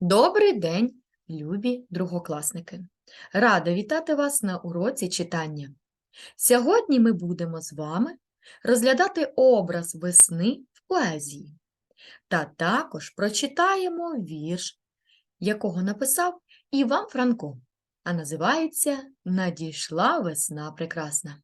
Добрий день, любі другокласники! Рада вітати вас на уроці читання. Сьогодні ми будемо з вами розглядати образ весни в поезії. Та також прочитаємо вірш, якого написав Іван Франко, а називається Надійшла весна прекрасна.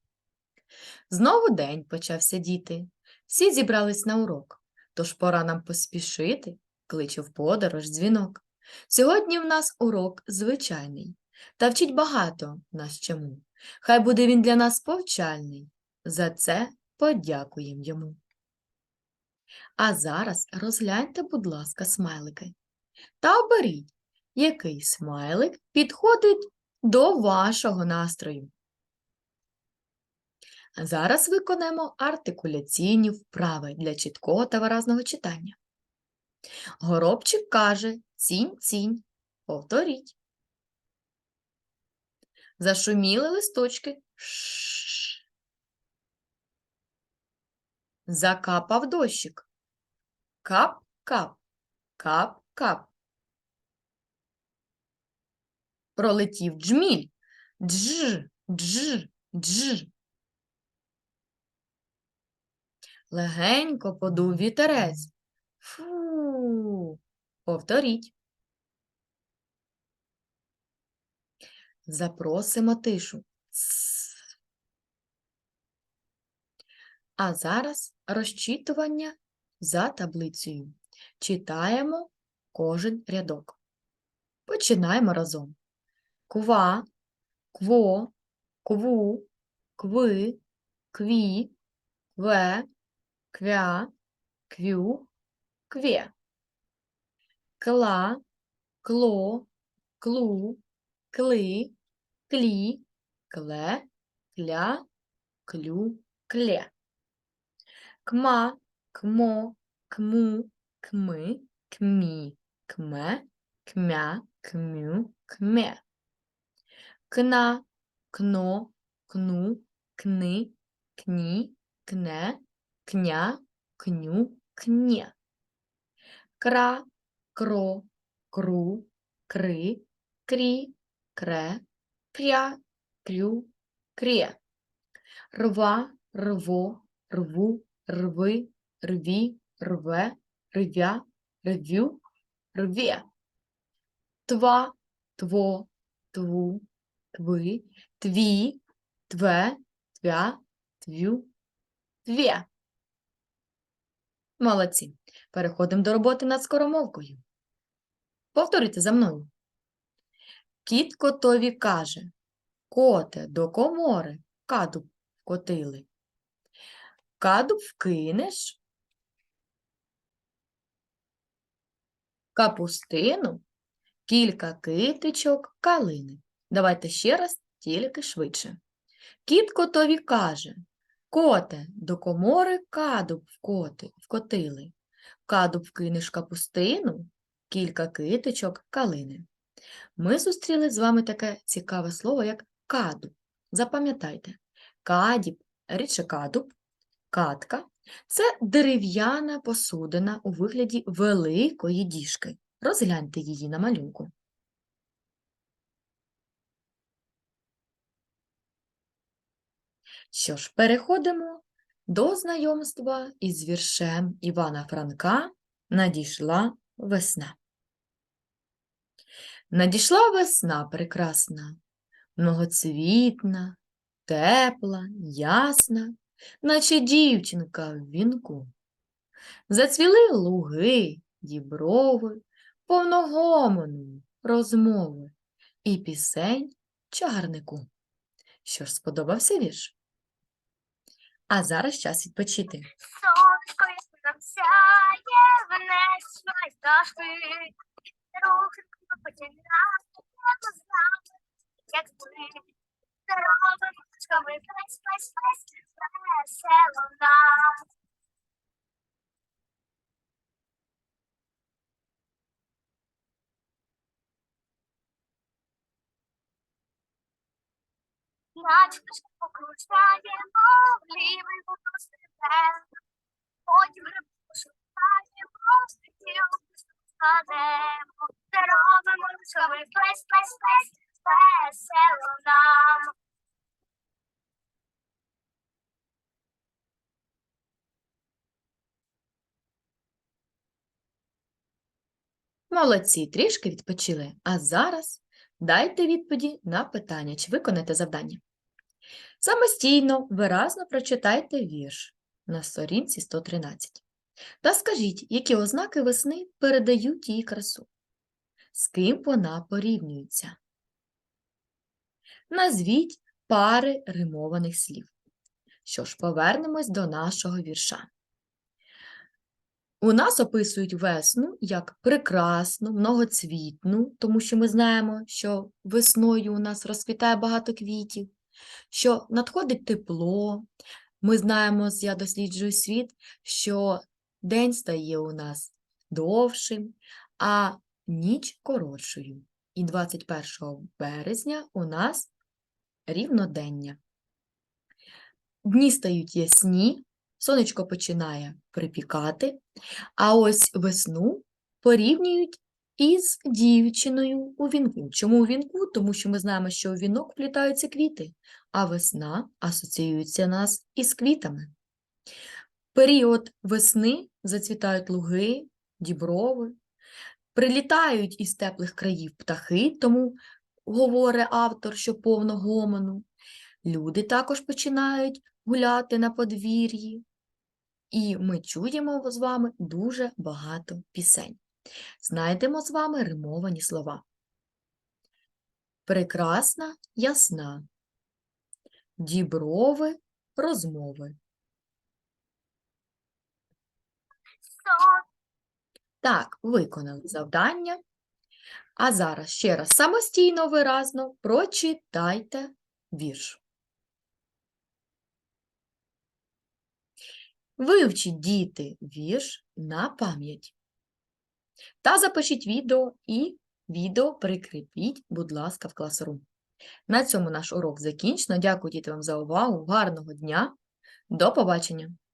Знову день почався діти. Всі зібрались на урок, тож пора нам поспішити, кличе в подорож дзвінок. Сьогодні в нас урок звичайний, та вчить багато нас чому. Хай буде він для нас повчальний. За це подякуємо йому. А зараз розгляньте, будь ласка, смайлики. Та оберіть, який смайлик підходить до вашого настрою. Зараз виконаємо артикуляційні вправи для чіткого та виразного читання. Горобчик каже цінь-цінь. Повторіть. Зашуміли листочки. Ш. Закапав дощик. Кап-кап, кап-кап. Пролетів джміль. Дж, дж, дж. Легенько подув вітерець. Фу. Повторіть. Запросимо тишу. А зараз розчитування за таблицею. Читаємо кожен рядок. Починаємо разом. Ква, кво, кву, кви, кві, кве, квя, квю, квє. Кла, кло, клу, кли, клі, кле, кля, клю, кле. Кма, кмо, кму, кми, кмі, кме, кмя, кмю, кме. Кна, кно, кну, кни, кні, кне, кня, кню, кнє. Кра, кро, кру, кри, крі, кре, кря, крю, крє. Рва, рво, рву, рви, рві, рве, рвя, рвю, рвє. Тва, тво, тву, тви, тві, тве, твя, твю, твє. Молодці. Переходимо до роботи над скоромовкою. Повторюйте за мною. Кіт котові каже, коте до комори кадуб вкотили. Кадуб вкинеш, капустину, кілька китичок, калини. Давайте ще раз, тільки швидше. Кіт котові каже, коте до комори кадуб вкоти, вкотили. Кадуб вкинеш капустину, кілька китичок, калини. Ми зустріли з вами таке цікаве слово, як кадуб. Запам'ятайте, кадіб, рідше кадуб, катка це дерев'яна посудина у вигляді великої діжки. Розгляньте її на малюнку. Що ж, переходимо до знайомства із віршем Івана Франка Надійшла весна. Надійшла весна прекрасна, многоцвітна, тепла, ясна, наче дівчинка в вінку. Зацвіли луги, діброви, повногомону розмови і пісень чагарнику. Що ж, сподобався вірш? А зараз час відпочити. Сонечко нам сяє, вниз дошки. Рухи потягнати, як ми. Здоровочко, ми весь, весь, весь, весело нам. Наче покручаємо, лівий стрибе. Потім грибку шукаємо, стіл складемо. ручками плес, плес, плес, весело нам. Молодці, трішки відпочили. А зараз дайте відповіді на питання, чи виконаєте завдання. Самостійно, виразно прочитайте вірш на сторінці 113. Та скажіть, які ознаки весни передають її красу? З ким вона порівнюється? Назвіть пари римованих слів. Що ж, повернемось до нашого вірша. У нас описують весну як прекрасну, многоцвітну, тому що ми знаємо, що весною у нас розквітає багато квітів, що надходить тепло. Ми знаємо, я досліджую світ, що день стає у нас довшим, а ніч коротшою. І 21 березня у нас рівнодення. Дні стають ясні, сонечко починає припікати, а ось весну порівнюють із дівчиною у вінку. Чому у вінку? Тому що ми знаємо, що у вінок вплітаються квіти, а весна асоціюється нас із квітами. Період весни зацвітають луги, діброви, прилітають із теплих країв птахи, тому говорить автор, що повно гомону. Люди також починають гуляти на подвір'ї, і ми чуємо з вами дуже багато пісень. Знайдемо з вами римовані слова. Прекрасна, ясна. Діброви, розмови. Так, виконали завдання. А зараз ще раз самостійно виразно прочитайте вірш. Вивчіть діти вірш на пам'ять. Та запишіть відео і відео прикріпіть, будь ласка, в класрум. На цьому наш урок закінчено. Дякую діти вам за увагу. Гарного дня. До побачення!